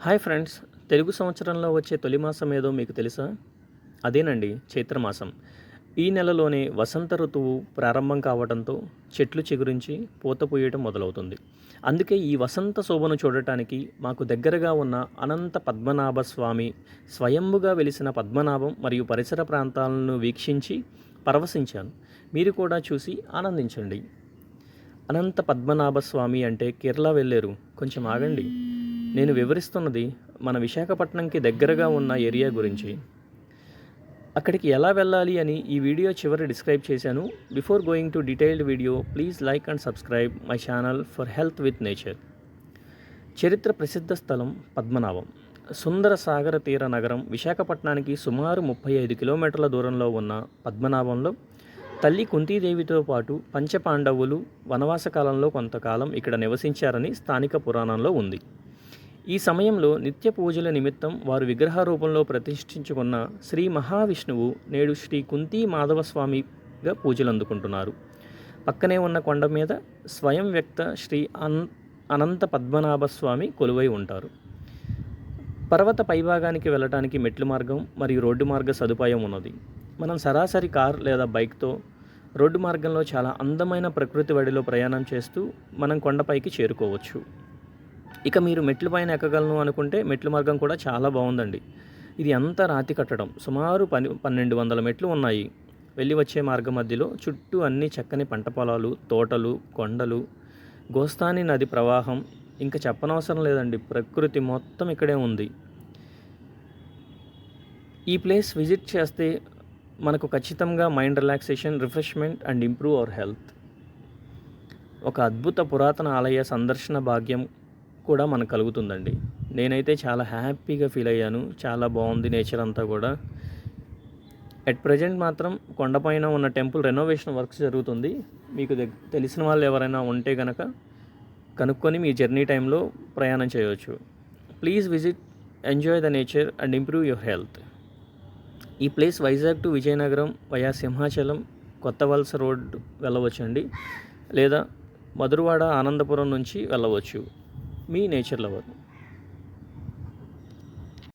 Hi friends Telugu సంవత్సరంలో వచ్చే తొలి మాసం ఏదో మీకు తెలుసా? అదేనండి చైత్రమాసం ఈ నెలలోనే వసంత ఋతువు ప్రారంభం కావడంతో చెట్లు చిగురించి పూత పూయటం మొదలవుతుంది. అందుకే ఈ వసంత శోభను చూడటానికి మాకు దగ్గరగా ఉన్న అనంత పద్మనాభ స్వామి స్వయంభుగా వెలిసిన పద్మనాభం మరియు పరిసర ప్రాంతాలను వీక్షించి పరవశించాను. మీరు కూడా చూసి ఆనందించండి. అనంత పద్మనాభ స్వామి అంటే కేరళ వెళ్ళారు. కొంచెం ఆగండి. నేను వివరిస్తున్నది మన విశాఖపట్నంకి దగ్గరగా ఉన్న ఏరియా గురించి. అక్కడికి ఎలా వెళ్ళాలి అని ఈ వీడియో చివరి డిస్క్రైబ్ చేశాను. Before going to detailed video please like and subscribe my channel for health with nature. చరిత్ర ప్రసిద్ధ స్థలం పద్మనాభం. సుందర సాగర తీర నగరం విశాఖపట్నానికి సుమారు ముప్పై ఐదు కిలోమీటర్ల దూరంలో ఉన్న పద్మనాభంలో తల్లి కుంతీదేవితో పాటు పంచపాండవులు వనవాస కాలంలో కొంతకాలం ఇక్కడ నివసించారని స్థానిక పురాణంలో ఉంది. ఈ సమయంలో నిత్య పూజల నిమిత్తం వారు విగ్రహ రూపంలో ప్రతిష్ఠించుకున్న శ్రీ మహావిష్ణువు నేడు శ్రీ కుంతీ మాధవస్వామిగా పూజలు అందుకుంటున్నారు పక్కనే ఉన్న కొండ మీద స్వయం వ్యక్త శ్రీ అన్ అనంత పద్మనాభ స్వామి కొలువై ఉంటారు. పర్వత పైభాగానికి వెళ్ళటానికి మెట్లు మార్గం మరియు రోడ్డు మార్గ సదుపాయం ఉన్నది. మనం సరాసరి కార్ లేదా బైక్తో రోడ్డు మార్గంలో చాలా అందమైన ప్రకృతి వడిలో ప్రయాణం చేస్తూ మనం కొండపైకి చేరుకోవచ్చు. ఇక మీరు మెట్లు పైన ఎక్కగలను అనుకుంటే మెట్లు మార్గం కూడా చాలా బాగుందండి. ఇది అంతా రాతి కట్టడం. సుమారు పని పన్నెండు వందల మెట్లు ఉన్నాయి. వెళ్ళి వచ్చే మార్గం మధ్యలో చుట్టూ అన్ని చక్కని పంట పొలాలు తోటలు కొండలు గోస్తాని నది ప్రవాహం. ఇంకా చెప్పనవసరం లేదండి. ప్రకృతి మొత్తం ఇక్కడే ఉంది. ఈ ప్లేస్ విజిట్ చేస్తే మనకు ఖచ్చితంగా mind relaxation refreshment and improve our health. ఒక అద్భుత పురాతన ఆలయ సందర్శన భాగ్యం కూడా మనకు కలుగుతుందండి. నేనైతే చాలా హ్యాపీగా ఫీల్ అయ్యాను. చాలా బాగుంది నేచర్ అంతా కూడా. అట్ ప్రజెంట్ మాత్రం కొండపైన ఉన్న టెంపుల్ రెనోవేషన్ వర్క్స్ జరుగుతుంది. మీకు తెలిసిన వాళ్ళు ఎవరైనా ఉంటే కనుక కనుక్కొని మీ జర్నీ టైంలో ప్రయాణం చేయవచ్చు please visit enjoy the nature and improve your health. ఈ place Vizag to Vizianagaram via Simhachalam Kotha Valasa road వెళ్ళవచ్చండి. లేదా మధురవాడ ఆనందపురం నుంచి వెళ్ళవచ్చు. మీ నేచర్ లవర్